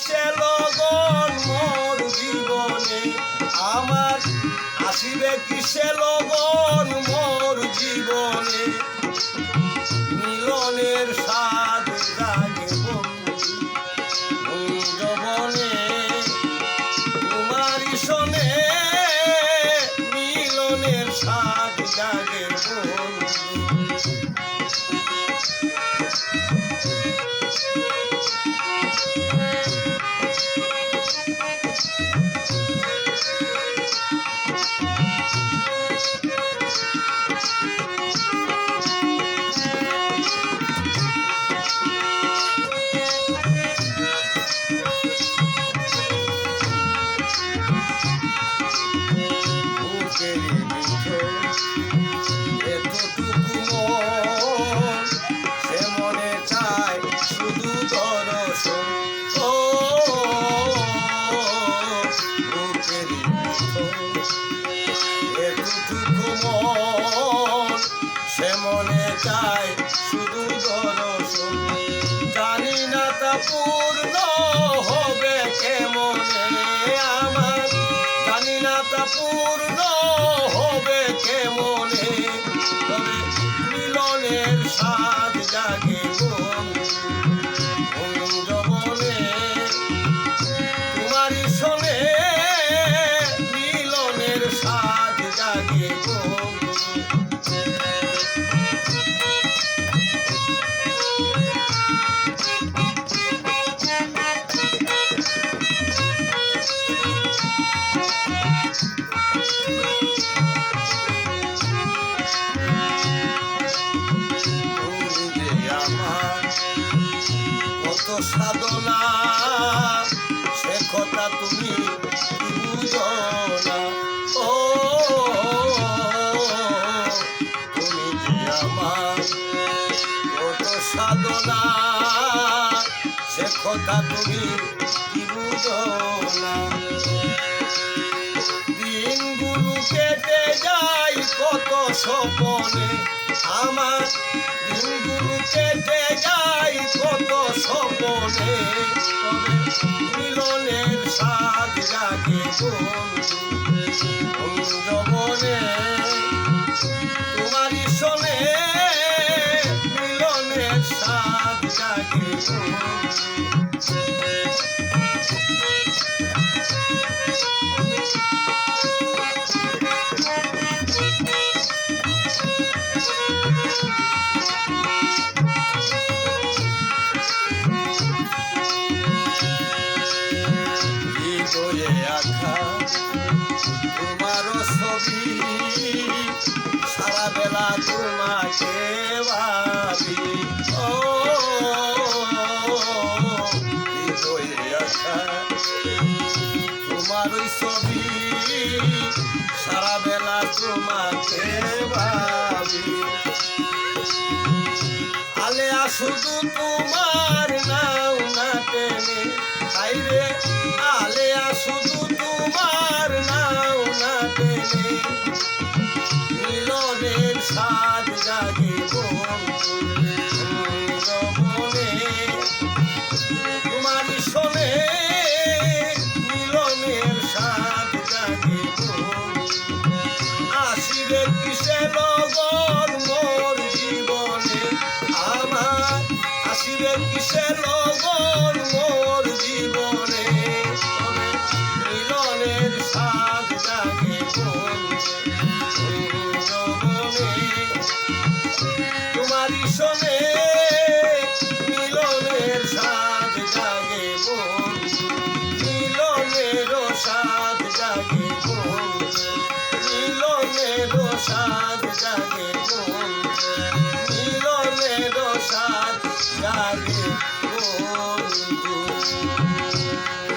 কিসে লগন মোর জীবনে আমার আসিবে কিসে লগন মোর জীবনে? মিলনের স্বাদ জাগে কুঞ্জবনে তোমারি শোনে, মিলনের স্বাদ জাগে বন্ধু। মন মনে চায় শুধু দর্শন। জানি না তা পূর্ণ হবে কেমনে আমার। জানি না তা পূর্ণ হবে কেমনে। মিলনের স্বাদ জাগে বনে সাধনা। সে কথা তুমি বুঝো না। তুমি যে আমার কত সাধনা। সে কথা তুমি কি বুঝো না। দিনগুলো কেটে যায় কত স্বপনে। আমার কেটে যায় কত স্বপনে তবে মিলনের স্বাদ জাগে বন্ধু তোমারই শোনে মিলনের স্বাদ জাগে তোমাকে ও, তোমার ওই ছবি সারা বেলা তোমাকে ভাবি আলেয়া শুধু তোমার নাও না টেনে, হাইরে আলেয়া শুধু কিসে লগন মোর জীবনে। মিলনের স্বাদ জাগে